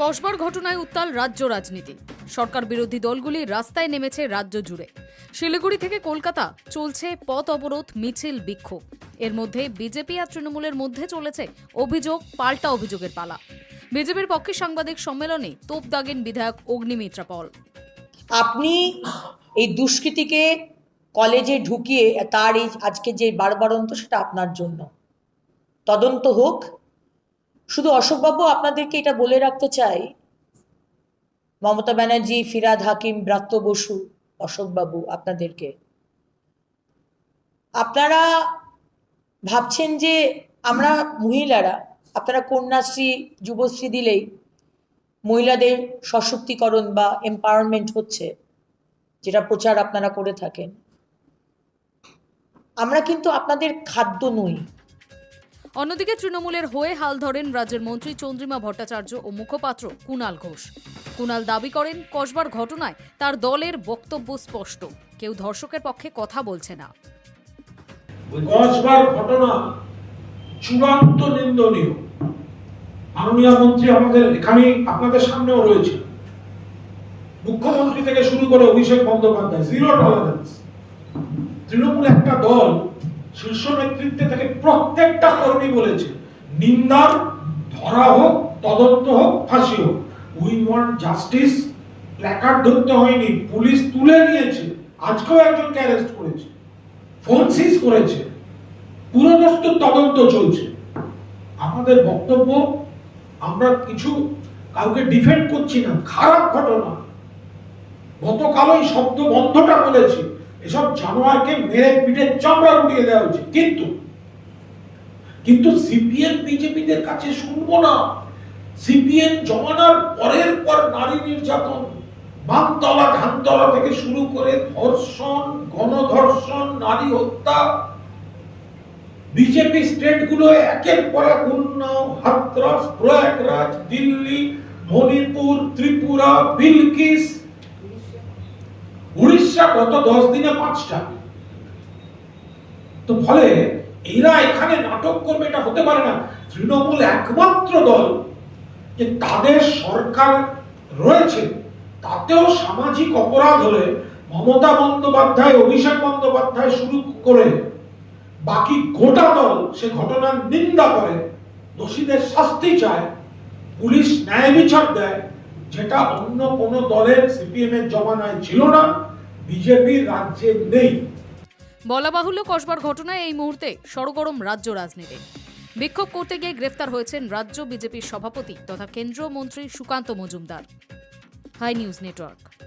কসবার ঘটনায় উত্তাল রাজ্য রাজনীতি। সরকার বিরোধী দলগুলি রাস্তায় নেমেছে রাজ্য জুড়ে। শিলিগুড়ি থেকে কলকাতা, চলছে পথ অবরোধ, মিছিল, বিক্ষোভ। এর মধ্যে বিজেপি আর তৃণমূলের মধ্যে চলেছে অভিযোগ, পাল্টা অভিযোগের পালা। বিজেপির পক্ষে সাংবাদিক সম্মেলনে তোপ দাগেন বিধায়ক অগ্নিমিত্রা পল। আপনি এই দুষ্কৃতীকে কলেজে ঢুকিয়ে তার এই আজকে যে বারবারন্ত সেটা আপনার জন্য। তদন্ত হোক শুধু অশোকবাবু আপনাদেরকে এটা বলে রাখতে চাই। মমতা ব্যানার্জি, ফিরাদ হাকিম, ব্রাত্য বসু অশোকবাবু আপনাদেরকে। আপনারা ভাবছেন যে আমরা মহিলারা, আপনারা কন্যাশ্রী, যুবশ্রী দিলেই মহিলাদের সশক্তিকরণ বা এম্পাওয়ারমেন্ট হচ্ছে, যেটা প্রচার আপনারা করে থাকেন। আমরা কিন্তু আপনাদের খাদ্য নই। অন্যদিকে তৃণমূলের হয়ে হাল ধরেন রাজ্যের মন্ত্রী চন্দ্রিমা ভট্টাচার্য ও মুখপাত্র কুণাল ঘোষ। কুণাল দাবি করেন, কসবার ঘটনায় তার দলের বক্তব্য স্পষ্ট। কেউ ধর্ষকের পক্ষে কথা বলছে না। চূড়ান্ত নিন্দনীয়। মাননীয় মন্ত্রী আমাদের এখানে আপনাদের সামনেও রয়েছে। মুখ্যমন্ত্রী থেকে শুরু করে অভিষেক বন্দ্যোপাধ্যায় জিরো টলারেন্স তৃণমূল একটা দল শীর্ষ নেতৃত্বে থেকে প্রত্যেকটা কর্মী বলেছে। নিন্দার, ধরা হোক, তদন্ত হোক, ফাঁসি হোক। We want justice. প্ল্যাকার্ড ধরতে হয়নি, পুলিশ তুলে নিয়েছে। আজকেও একজনকে অ্যারেস্ট করেছে। ফোন সিজ করেছে। পুরোদস্তুর তদন্ত চলছে। আমাদের বক্তব্য, আমরা কিছু কাউকে ডিফেন্ড করছি না, খারাপ ঘটনা। গতকাল ওই শব্দ বন্ধটা বলেছি। এসব জানোয়ারকে মেরে পিঠে চামড়া উঠিয়ে দেওয়া উচিত কিন্তু কিন্তু সিপিএম, বিজেপিদের কাছে শুনব না। সিপিএম জমানার পরের পর নারী নির্যাতন, বামতলা, ধানতলা থেকে শুরু করে ধর্ষণ, গণধর্ষণ, নারী হত্যা, বিজেপি স্টেটগুলো একের পর এক উন্নাও, হাতরাস, প্রয়াগরাজ, দিল্লি, মণিপুর, ত্রিপুরা, বিলকিস উড়িষ্যা গত দশ দিনে পাঁচটা। তো ফলে এরা এখানে নাটক করবে, এটা হতে পারে না। তৃণমূল একমাত্র দল যে তাদের সরকার রয়েছে, তাতেও সামাজিক অপরাধ হলে মমতা বন্দ্যোপাধ্যায়, অভিষেক বন্দ্যোপাধ্যায় শুরু করে বাকি গোটা দল সে ঘটনার নিন্দা করে, দোষীদের শাস্তি চায়, পুলিশ ন্যায় বিচার দেয়, যেটা অন্য কোনো দলের সিপিএম এর জমানায় ছিল না। বিজেপির রাজ্যে নেই। বলা বাহুল্য কসবার ঘটনায় এই মুহূর্তে সরগরম রাজ্য রাজনীতি। বিক্ষোভ করতে গিয়ে গ্রেফতার হয়েছেন রাজ্য বিজেপির সভাপতি তথা কেন্দ্রীয় মন্ত্রী Sukanta Majumdar. Hi news network.